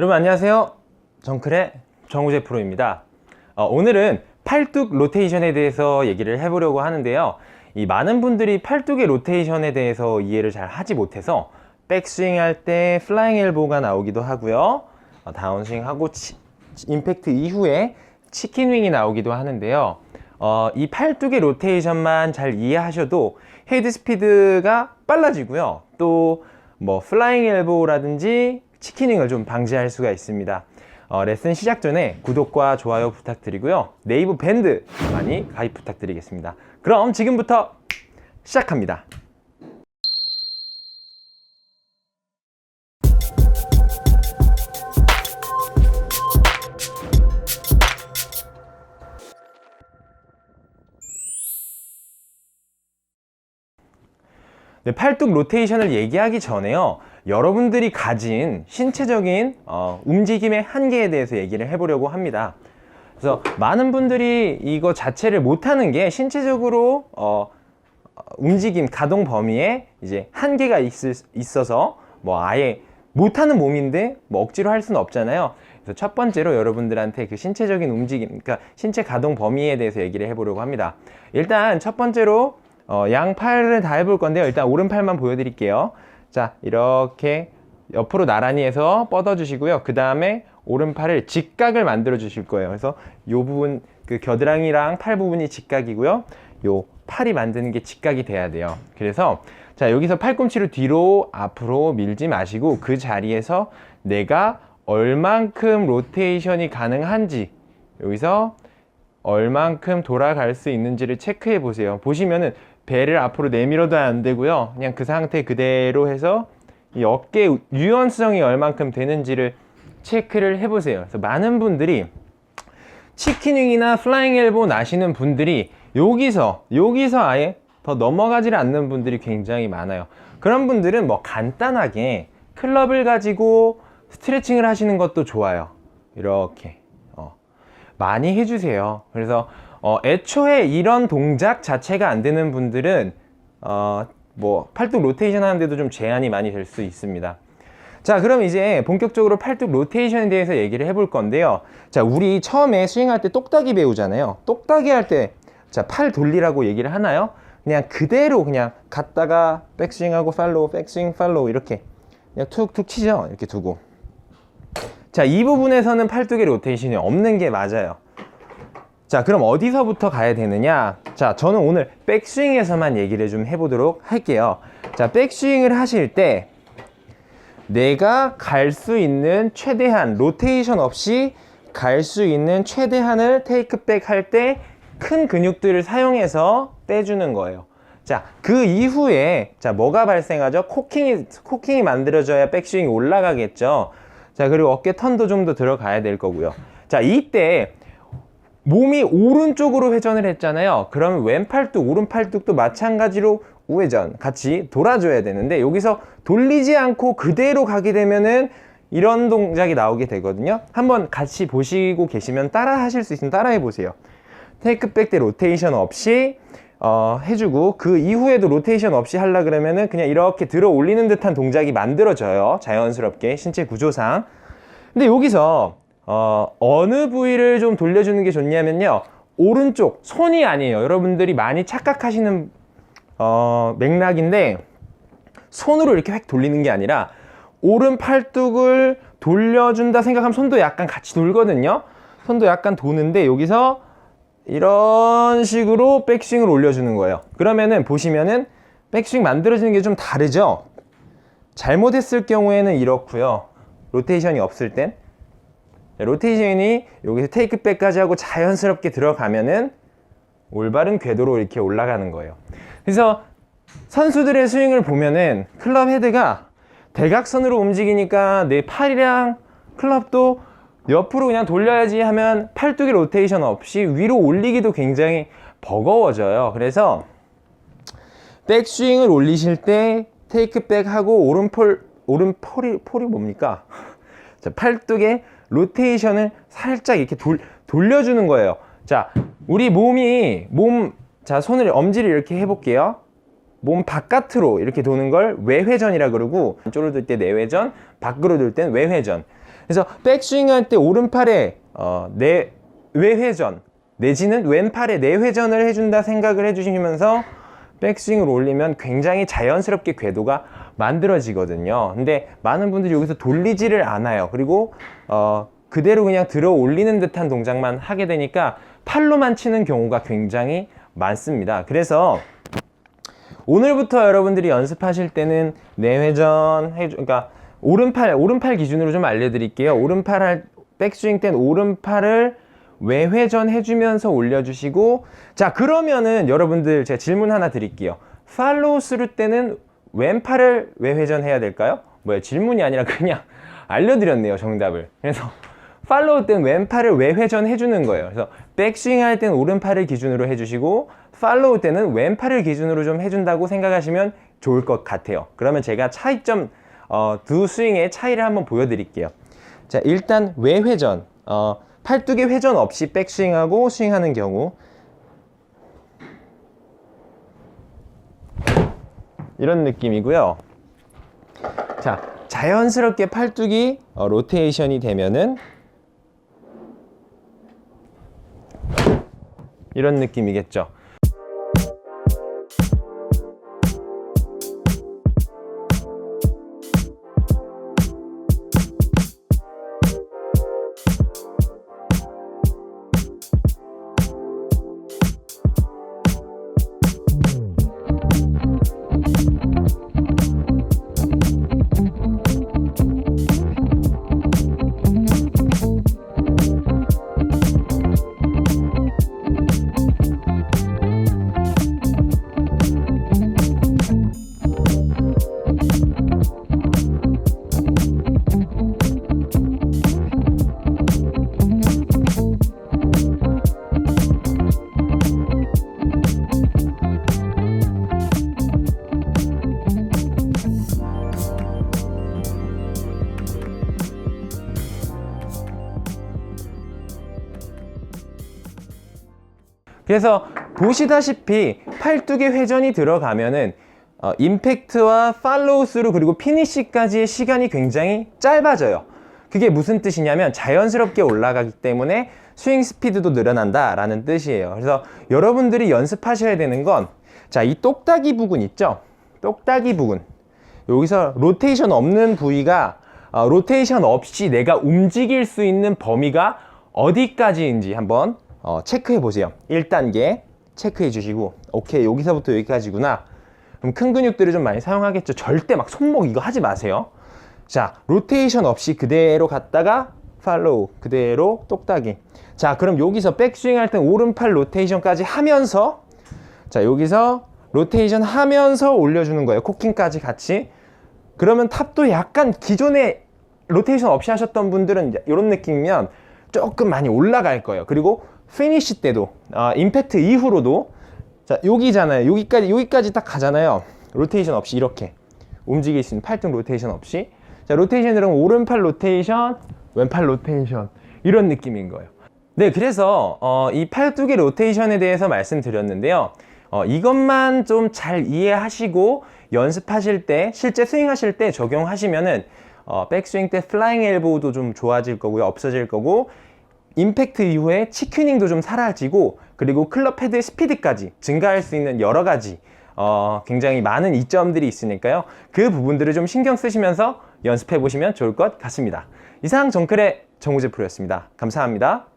여러분 안녕하세요. 정클의 정우재 프로입니다. 어, 오늘은 팔뚝 로테이션에 대해서 얘기를 해보려고 하는데요. 이 많은 분들이 팔뚝의 로테이션에 대해서 이해를 잘 하지 못해서 백스윙 할 때 플라잉 엘보가 나오기도 하고요. 어, 다운스윙 하고 치- 임팩트 이후에 치킨 윙이 나오기도 하는데요. 어, 이 팔뚝의 로테이션만 잘 이해하셔도 헤드 스피드가 빨라지고요. 또 뭐 플라잉 엘보라든지 치킨윙을 좀 방지할 수가 있습니다. 어, 레슨 시작 전에 구독과 좋아요 부탁드리고요. 네이버 밴드 많이 가입 부탁드리겠습니다. 그럼 지금부터 시작합니다. 네, 팔뚝 로테이션을 얘기하기 전에요. 여러분들이 가진 신체적인 어, 움직임의 한계에 대해서 얘기를 해보려고 합니다. 그래서 많은 분들이 이거 자체를 못하는 게 신체적으로 어, 어, 움직임 가동 범위에 이제 한계가 있을, 있어서 뭐 아예 못하는 몸인데 뭐 억지로 할 수는 없잖아요. 그래서 첫 번째로 여러분들한테 그 신체적인 움직임, 그러니까 신체 가동 범위에 대해서 얘기를 해보려고 합니다. 일단 첫 번째로 어, 양 팔을 다 해볼 건데요. 일단 오른팔만 보여드릴게요. 자, 이렇게 옆으로 나란히 해서 뻗어 주시고요. 그 다음에 오른팔을 직각을 만들어 주실 거예요. 그래서 요 부분, 그 겨드랑이랑 팔 부분이 직각이고요. 요 팔이 만드는 게 직각이 돼야 돼요. 그래서 자, 여기서 팔꿈치를 뒤로 앞으로 밀지 마시고 그 자리에서 내가 얼만큼 로테이션이 가능한지 여기서 얼만큼 돌아갈 수 있는지를 체크해 보세요. 보시면은 배를 앞으로 내밀어도 안 되고요. 그냥 그 상태 그대로 해서 이 어깨 유연성이 얼만큼 되는지를 체크를 해 보세요. 그래서 많은 분들이 치킨윙이나 플라잉 엘보 나시는 분들이 여기서 여기서 아예 더 넘어가지를 않는 분들이 굉장히 많아요. 그런 분들은 뭐 간단하게 클럽을 가지고 스트레칭을 하시는 것도 좋아요. 이렇게 어. 많이 해주세요. 그래서 어, 애초에 이런 동작 자체가 안 되는 분들은 어, 뭐 팔뚝 로테이션 하는데도 좀 제한이 많이 될 수 있습니다. 자, 그럼 이제 본격적으로 팔뚝 로테이션에 대해서 얘기를 해볼 건데요. 자, 우리 처음에 스윙할 때 똑딱이 배우잖아요. 똑딱이 할 때, 자, 팔 돌리라고 얘기를 하나요? 그냥 그대로 그냥 갔다가 백스윙하고 팔로우, 백스윙, 팔로우 이렇게 그냥 툭툭 치죠. 이렇게 두고. 자, 이 부분에서는 팔뚝의 로테이션이 없는 게 맞아요. 자, 그럼 어디서부터 가야 되느냐? 자, 저는 오늘 백스윙에서만 얘기를 좀 해보도록 할게요. 자, 백스윙을 하실 때 내가 갈 수 있는 최대한 로테이션 없이 갈 수 있는 최대한을 테이크백 할 때 큰 근육들을 사용해서 빼주는 거예요. 자, 그 이후에 자, 뭐가 발생하죠? 코킹이 코킹이 만들어져야 백스윙이 올라가겠죠. 자, 그리고 어깨 턴도 좀 더 들어가야 될 거고요. 자, 이때 몸이 오른쪽으로 회전을 했잖아요. 그러면 왼팔뚝, 오른팔뚝도 마찬가지로 우회전 같이 돌아줘야 되는데 여기서 돌리지 않고 그대로 가게 되면은 이런 동작이 나오게 되거든요. 한번 같이 보시고 계시면 따라 하실 수 있으면 따라 해 보세요. 테이크백 때 로테이션 없이 어, 해주고 그 이후에도 로테이션 없이 하려 그러면은 그냥 이렇게 들어 올리는 듯한 동작이 만들어져요. 자연스럽게 신체 구조상. 근데 여기서 어, 어느 부위를 좀 돌려주는 게 좋냐면요. 오른쪽 손이 아니에요. 여러분들이 많이 착각하시는 어, 맥락인데 손으로 이렇게 획 돌리는 게 아니라 오른 팔뚝을 돌려준다 생각하면 손도 약간 같이 돌거든요. 손도 약간 도는데 여기서 이런 식으로 백스윙을 올려주는 거예요. 그러면은 보시면은 백스윙 만들어지는 게 좀 다르죠? 잘못했을 경우에는 이렇고요. 로테이션이 없을 땐 자, 로테이션이 여기서 테이크백까지 하고 자연스럽게 들어가면은 올바른 궤도로 이렇게 올라가는 거예요. 그래서 선수들의 스윙을 보면은 클럽 헤드가 대각선으로 움직이니까 내 팔이랑 클럽도 옆으로 그냥 돌려야지 하면 팔뚝의 로테이션 없이 위로 올리기도 굉장히 버거워져요. 그래서 백스윙을 올리실 때 테이크백 하고 오른폴 오른폴이 폴이 뭡니까? 자, 팔뚝의 로테이션을 살짝 이렇게 돌, 돌려주는 거예요. 자, 우리 몸이 몸, 자, 손을 엄지를 이렇게 해볼게요. 몸 바깥으로 이렇게 도는 걸 외회전이라 그러고 안쪽으로 돌 때 내회전, 밖으로 돌 땐 외회전. 그래서 백스윙 할 때 오른팔에 어, 내 외회전 내지는 왼팔에 내회전을 해준다 생각을 해주시면서 백스윙을 올리면 굉장히 자연스럽게 궤도가 만들어지거든요. 근데 많은 분들이 여기서 돌리지를 않아요. 그리고 어, 그대로 그냥 들어 올리는 듯한 동작만 하게 되니까 팔로만 치는 경우가 굉장히 많습니다. 그래서 오늘부터 여러분들이 연습하실 때는 내회전 그러니까 오른팔 오른팔 기준으로 좀 알려드릴게요. 오른팔 할 백스윙 땐 오른팔을 외회전 해주면서 올려주시고 자 그러면은 여러분들 제가 질문 하나 드릴게요. 팔로우 스루 때는 왼팔을 외회전 해야 될까요? 뭐야 질문이 아니라 그냥 알려드렸네요 정답을. 그래서 팔로우 때는 왼팔을 외회전 해주는 거예요. 그래서 백스윙 할 때는 오른팔을 기준으로 해주시고 팔로우 때는 왼팔을 기준으로 좀 해준다고 생각하시면 좋을 것 같아요. 그러면 제가 차이점 어, 두 스윙의 차이를 한번 보여드릴게요. 자 일단 외회전 어, 팔뚝의 회전 없이 백스윙하고 스윙하는 경우 이런 느낌이고요. 자 자연스럽게 팔뚝이 어, 로테이션이 되면은 이런 느낌이겠죠. 그래서 보시다시피 팔뚝의 회전이 들어가면은 어, 임팩트와 팔로우 스루 그리고 피니시까지의 시간이 굉장히 짧아져요. 그게 무슨 뜻이냐면 자연스럽게 올라가기 때문에 스윙 스피드도 늘어난다라는 뜻이에요. 그래서 여러분들이 연습하셔야 되는 건 자, 이 똑딱이 부분 있죠? 똑딱이 부분. 여기서 로테이션 없는 부위가 어, 로테이션 없이 내가 움직일 수 있는 범위가 어디까지인지 한번 어, 체크해 보세요. 1단계 체크해 주시고 오케이 여기서부터 여기까지구나. 그럼 큰 근육들을 좀 많이 사용하겠죠. 절대 막 손목 이거 하지 마세요. 자 로테이션 없이 그대로 갔다가 팔로우 그대로 똑딱이. 자 그럼 여기서 백스윙 할 때 오른팔 로테이션까지 하면서 자 여기서 로테이션 하면서 올려주는 거예요. 코킹까지 같이. 그러면 탑도 약간 기존에 로테이션 없이 하셨던 분들은 이런 느낌이면 조금 많이 올라갈 거예요. 그리고 피니시 때도 아, 임팩트 이후로도 자 여기잖아요. 여기까지 여기까지 딱 가잖아요. 로테이션 없이 이렇게 움직일 수 있는 팔뚝 로테이션 없이 자 로테이션 들어면 오른팔 로테이션, 왼팔 로테이션 이런 느낌인 거예요. 네, 그래서 어, 이 팔뚝의 로테이션에 대해서 말씀드렸는데요. 어, 이것만 좀 잘 이해하시고 연습하실 때 실제 스윙하실 때 적용하시면은 어, 백스윙 때 플라잉 엘보우도 좀 좋아질 거고요. 없어질 거고 임팩트 이후에 치큐닝도 좀 사라지고 그리고 클럽 헤드의 스피드까지 증가할 수 있는 여러 가지 어, 굉장히 많은 이점들이 있으니까요. 그 부분들을 좀 신경 쓰시면서 연습해 보시면 좋을 것 같습니다. 이상 정클의 정우재 프로였습니다. 감사합니다.